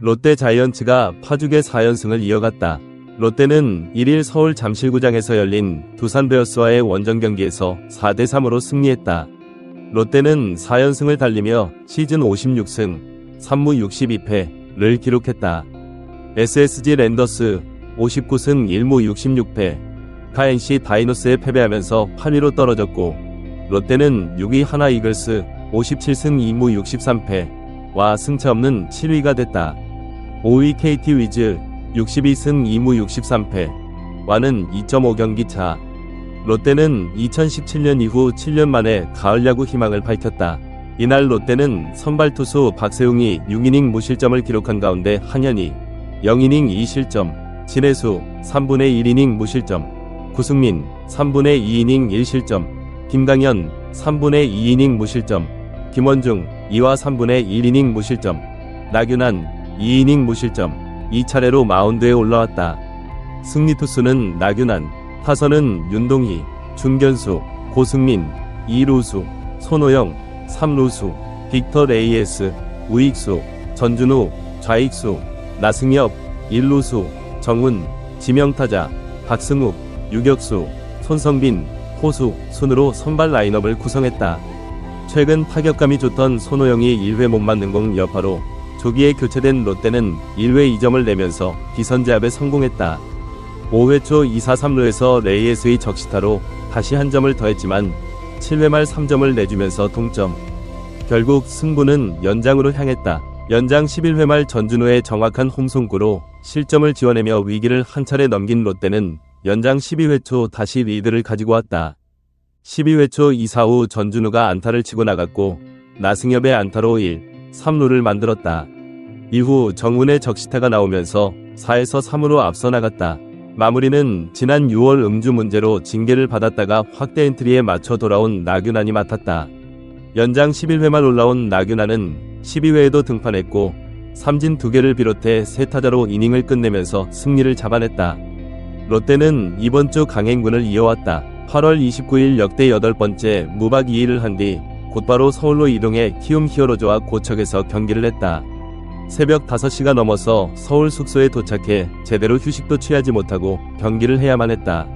롯데 자이언츠가 파죽의 4연승을 이어갔다. 롯데는 1일 서울 잠실구장에서 열린 두산 베어스와의 원정 경기에서 4대 3으로 승리했다. 롯데는 4연승을 달리며 시즌 56승, 3무 62패를 기록했다. SSG 랜더스 59승 1무 66패, 카엔시 다이노스에 패배하면서 8위로 떨어졌고, 롯데는 6위 하나 이글스 57승 2무 63패와 승차 없는 7위가 됐다. 5위 KT 위즈 62승 2무 63패 와는 2.5경기 차. 롯데는 2017년 이후 7년 만에 가을 야구 희망을 밝혔다. 이날 롯데는 선발 투수 박세웅이 6이닝 무실점을 기록한 가운데 한현희 0이닝 2실점, 진해수 3분의 1이닝 무실점, 구승민 3분의 2이닝 1실점, 김강현 3분의 2이닝 무실점, 김원중 2와 3분의 1이닝 무실점, 나균환 2이닝 무실점, 2차례로 마운드에 올라왔다. 승리 투수는 나균환, 타선은 윤동희, 중견수, 고승민, 2루수, 손호영, 3루수, 빅터 레이에스, 우익수, 전준우, 좌익수, 나승엽, 1루수, 정훈, 지명타자, 박승욱, 유격수, 손성빈, 호수, 순으로 선발 라인업을 구성했다. 최근 타격감이 좋던 손호영이 1회 못 맞는 공 여파로 조기에 교체된 롯데는 1회 2점을 내면서 기선제압에 성공했다. 5회 초 2사 3루에서 레이에스의 적시타로 다시 한 점을 더했지만 7회 말 3점을 내주면서 동점. 결국 승부는 연장으로 향했다. 연장 11회 말 전준우의 정확한 홈송구로 실점을 지어내며 위기를 한 차례 넘긴 롯데는 연장 12회 초 다시 리드를 가지고 왔다. 12회 초 2사 후 전준우가 안타를 치고 나갔고 나승엽의 안타로 1, 3루를 만들었다. 이후 정훈의 적시타가 나오면서 4에서 3으로 앞서 나갔다. 마무리는 지난 6월 음주 문제로 징계를 받았다가 확대 엔트리에 맞춰 돌아온 나균안이 맡았다. 연장 11회 말 올라온 나균안은 12회에도 등판했고 삼진 2개를 비롯해 세 타자로 이닝을 끝내면서 승리를 잡아냈다. 롯데는 이번 주 강행군을 이어왔다. 8월 29일 역대 8번째 무박 2일을 한 뒤 곧바로 서울로 이동해 키움 히어로즈와 고척에서 경기를 했다. 새벽 5시가 넘어서 서울 숙소에 도착해 제대로 휴식도 취하지 못하고 경기를 해야만 했다.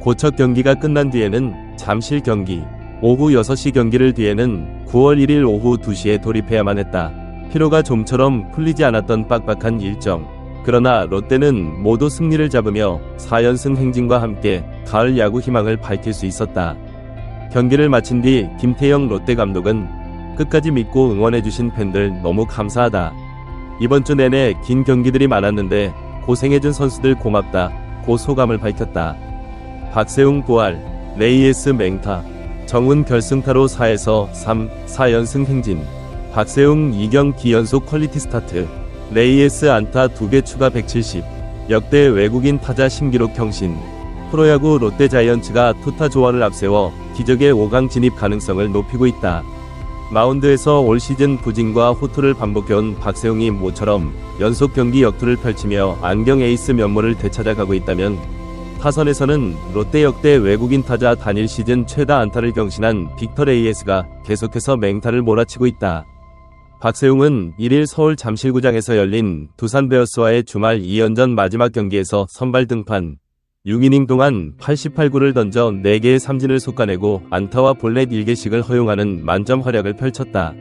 고척 경기가 끝난 뒤에는 잠실 경기, 오후 6시 경기를 뒤에는 9월 1일 오후 2시에 돌입해야만 했다. 피로가 좀처럼 풀리지 않았던 빡빡한 일정. 그러나 롯데는 모두 승리를 잡으며 4연승 행진과 함께 가을 야구 희망을 밝힐 수 있었다. 경기를 마친 뒤 김태형 롯데 감독은 끝까지 믿고 응원해주신 팬들 너무 감사하다. 이번 주 내내 긴 경기들이 많았는데 고생해준 선수들 고맙다. 고 소감을 밝혔다. 박세웅 부활, 레이에스 맹타, 정훈 결승타로 4에서 3, 4연승 행진. 박세웅 2경 기연속 퀄리티 스타트. 레이에스 안타 2개 추가 170. 역대 외국인 타자 신기록 경신. 프로야구 롯데 자이언츠가 투타 조화를 앞세워 기적의 5강 진입 가능성을 높이고 있다. 마운드에서 올 시즌 부진과 호투를 반복해온 박세웅이 모처럼 연속 경기 역투를 펼치며 안경 에이스 면모를 되찾아가고 있다면 타선에서는 롯데 역대 외국인 타자 단일 시즌 최다 안타를 경신한 빅터 레이에스가 계속해서 맹타를 몰아치고 있다. 박세웅은 1일 서울 잠실구장에서 열린 두산 베어스와의 주말 2연전 마지막 경기에서 선발 등판 6이닝 동안 88구를 던져 4개의 삼진을 솎아내고 안타와 볼넷 1개씩을 허용하는 만점 활약을 펼쳤다.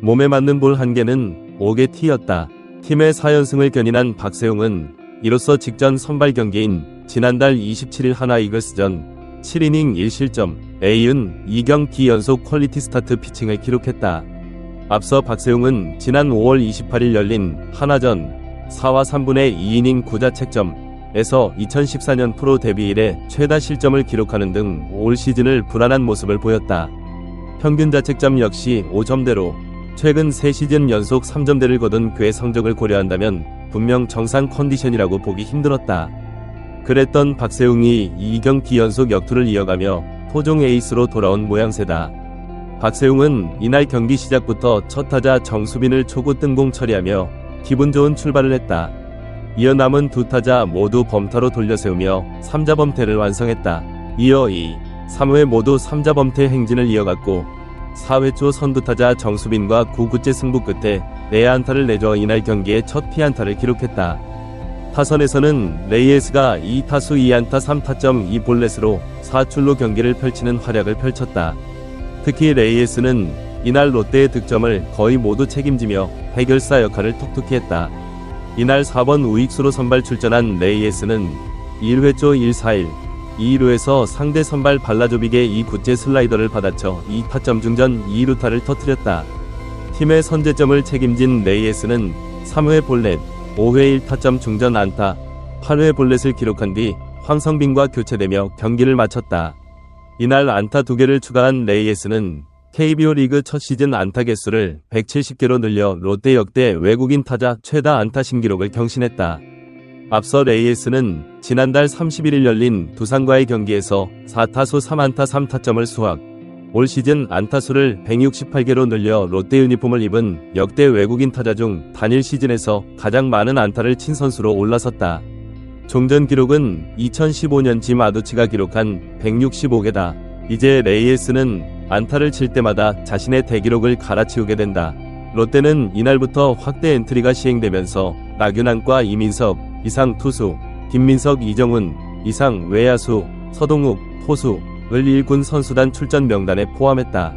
몸에 맞는 볼 1개는 5개 티였다. 팀의 4연승을 견인한 박세웅은 이로써 직전 선발 경기인 지난달 27일 하나 이글스전 7이닝 1실점 A은 2경 기 연속 퀄리티 스타트 피칭을 기록했다. 앞서 박세웅은 지난 5월 28일 열린 하나전 4와 3분의 2이닝 9자책점 에서 2014년 프로 데뷔 이래 최다 실점을 기록하는 등 올 시즌을 불안한 모습을 보였다. 평균 자책점 역시 5점대로 최근 3시즌 연속 3점대를 거둔 그의 성적을 고려한다면 분명 정상 컨디션이라고 보기 힘들었다. 그랬던 박세웅이 2경기 연속 역투를 이어가며 토종 에이스로 돌아온 모양새다. 박세웅은 이날 경기 시작부터 첫 타자 정수빈을 초구 뜬공 처리하며 기분 좋은 출발을 했다. 이어 남은 두 타자 모두 범타로 돌려세우며 3자 범퇴를 완성했다. 이어 2, 3회 모두 3자 범퇴 행진을 이어갔고 4회 초 선두타자 정수빈과 9구째 승부 끝에 내야 안타를 내줘 이날 경기에 첫 피안타를 기록했다. 타선에서는 레이에스가 2타수 2안타 3타점 2볼넷으로 4출로 경기를 펼치는 활약을 펼쳤다. 특히 레이에스는 이날 롯데의 득점을 거의 모두 책임지며 해결사 역할을 톡톡히 했다. 이날 4번 우익수로 선발 출전한 레이에스는 1회 초 1-4-1, 2루에서 상대 선발 발라조빅의 2구째 슬라이더를 받아쳐 2타점 중전 2루타를 터뜨렸다. 팀의 선제점을 책임진 레이에스는 3회 볼넷, 5회 1타점 중전 안타, 8회 볼넷을 기록한 뒤 황성빈과 교체되며 경기를 마쳤다. 이날 안타 2개를 추가한 레이에스는 KBO 리그 첫 시즌 안타 개수를 170개로 늘려 롯데 역대 외국인 타자 최다 안타 신기록을 경신했다. 앞서 레이에스는 지난달 31일 열린 두산과의 경기에서 4타수 3안타 3타점을 수확, 올 시즌 안타수를 168개로 늘려 롯데 유니폼을 입은 역대 외국인 타자 중 단일 시즌에서 가장 많은 안타를 친 선수로 올라섰다. 종전 기록은 2015년 짐 아두치가 기록한 165개다. 이제 레이에스는 안타를 칠 때마다 자신의 대기록을 갈아치우게 된다. 롯데는 이날부터 확대 엔트리가 시행되면서 나균안과 이민석, 이상 투수, 김민석, 이정훈, 이상 외야수, 서동욱, 포수, 을 1군 선수단 출전 명단에 포함했다.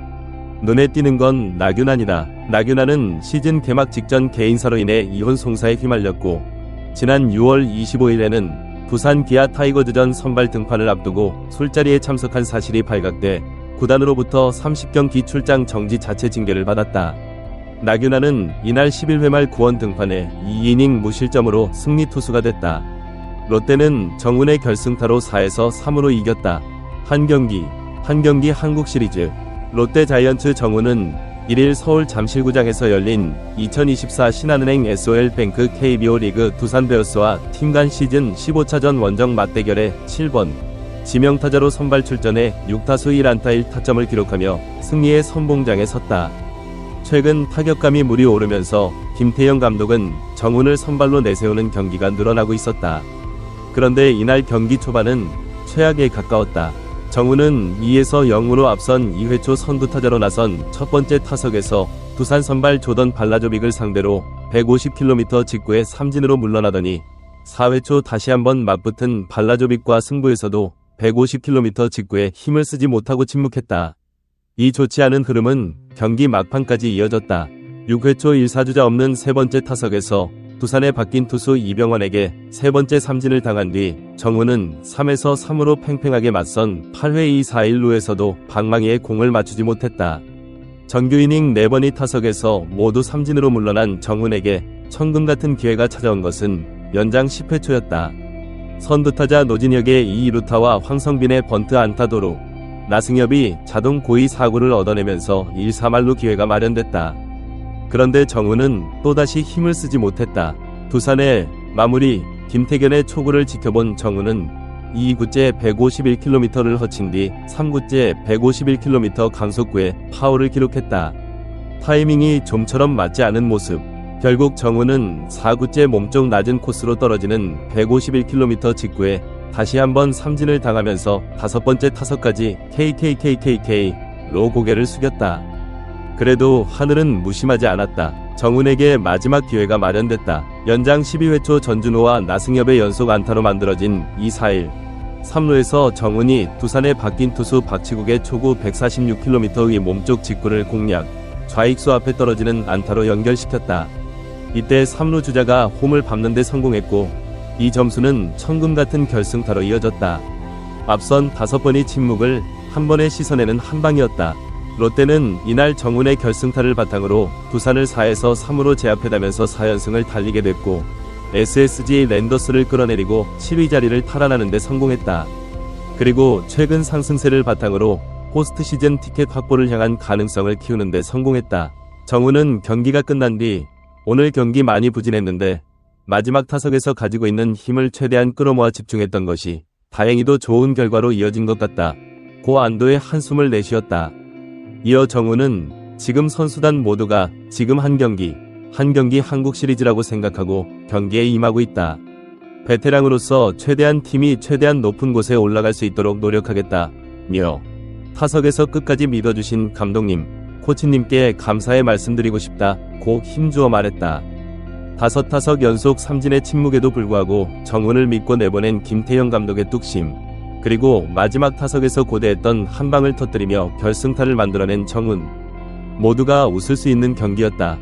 눈에 띄는 건 나균안이다. 나균안은 시즌 개막 직전 개인사로 인해 이혼 송사에 휘말렸고 지난 6월 25일에는 부산 기아 타이거즈전 선발 등판을 앞두고 술자리에 참석한 사실이 발각돼 구단으로부터 30경기 출장 정지 자체 징계를 받았다. 나균안은 이날 11회 말 구원 등판에 2이닝 무실점으로 승리 투수가 됐다. 롯데는 정운의 결승타로 4에서 3으로 이겼다. 한 경기, 한 경기 한국 시리즈. 롯데 자이언츠 정우는 1일 서울 잠실구장에서 열린 2024 신한은행 SOL뱅크 KBO 리그 두산 베어스와 팀간 시즌 15차전 원정 맞대결에 7번 지명타자로 선발 출전해 6타수 1안타 1타점을 기록하며 승리의 선봉장에 섰다. 최근 타격감이 물이 오르면서 김태형 감독은 정훈을 선발로 내세우는 경기가 늘어나고 있었다. 그런데 이날 경기 초반은 최악에 가까웠다. 정우는 2에서 0으로 앞선 2회 초 선두 타자로 나선 첫 번째 타석에서 두산 선발 조던 발라조빅을 상대로 150km 직구에 삼진으로 물러나더니 4회 초 다시 한번 맞붙은 발라조빅과 승부에서도 150km 직구에 힘을 쓰지 못하고 침묵했다. 이 좋지 않은 흐름은 경기 막판까지 이어졌다. 6회 초 1사주자 없는 세 번째 타석에서 두산의 바뀐 투수 이병헌에게 세 번째 삼진을 당한 뒤 정우는 3에서 3으로 팽팽하게 맞선 8회 2 4 1루에서도 방망이에 공을 맞추지 못했다. 정규 이닝 4번이 타석에서 모두 삼진으로 물러난 정훈에게 천금 같은 기회가 찾아온 것은 연장 10회 초였다. 선두타자 노진혁의 2루타와 황성빈의 번트 안타 도루, 나승엽이 자동 고의 사구를 얻어내면서 1, 3할로 기회가 마련됐다. 그런데 정우는 또다시 힘을 쓰지 못했다. 두산의 마무리 김태견의 초구를 지켜본 정우는 2구째 151km를 허친 뒤 3구째 151km 강속구에 파울을 기록했다. 타이밍이 좀처럼 맞지 않은 모습. 결국 정우는 4구째 몸쪽 낮은 코스로 떨어지는 151km 직구에 다시 한번 삼진을 당하면서 다섯 번째 타석까지 KKKKK로 고개를 숙였다. 그래도 하늘은 무심하지 않았다. 정훈에게 마지막 기회가 마련됐다. 연장 12회 초 전준호와 나승엽의 연속 안타로 만들어진 2-4-1. 3루에서 정훈이 두산의 바뀐 투수 박치국의 초구 146km의 몸쪽 직구를 공략, 좌익수 앞에 떨어지는 안타로 연결시켰다. 이때 3루 주자가 홈을 밟는 데 성공했고, 이 점수는 천금 같은 결승타로 이어졌다. 앞선 다섯 번의 침묵을 한 번에 씻어내는 한 방이었다. 롯데는 이날 정훈의 결승타를 바탕으로 두산을 4에서 3으로 제압해가면서 4연승을 달리게 됐고 SSG 랜더스를 끌어내리고 7위 자리를 탈환하는 데 성공했다. 그리고 최근 상승세를 바탕으로 포스트 시즌 티켓 확보를 향한 가능성을 키우는 데 성공했다. 정훈은 경기가 끝난 뒤 오늘 경기 많이 부진했는데 마지막 타석에서 가지고 있는 힘을 최대한 끌어모아 집중했던 것이 다행히도 좋은 결과로 이어진 것 같다. 고 안도의 한숨을 내쉬었다. 이어 정우는 지금 선수단 모두가 지금 한 경기, 한 경기 한국 시리즈라고 생각하고 경기에 임하고 있다. 베테랑으로서 최대한 팀이 최대한 높은 곳에 올라갈 수 있도록 노력하겠다. 며 타석에서 끝까지 믿어주신 감독님, 코치님께 감사의 말씀드리고 싶다. 고 힘주어 말했다. 다섯 타석 연속 삼진의 침묵에도 불구하고 정훈을 믿고 내보낸 김태형 감독의 뚝심. 그리고 마지막 타석에서 고대했던 한 방을 터뜨리며 결승타를 만들어낸 정훈. 모두가 웃을 수 있는 경기였다.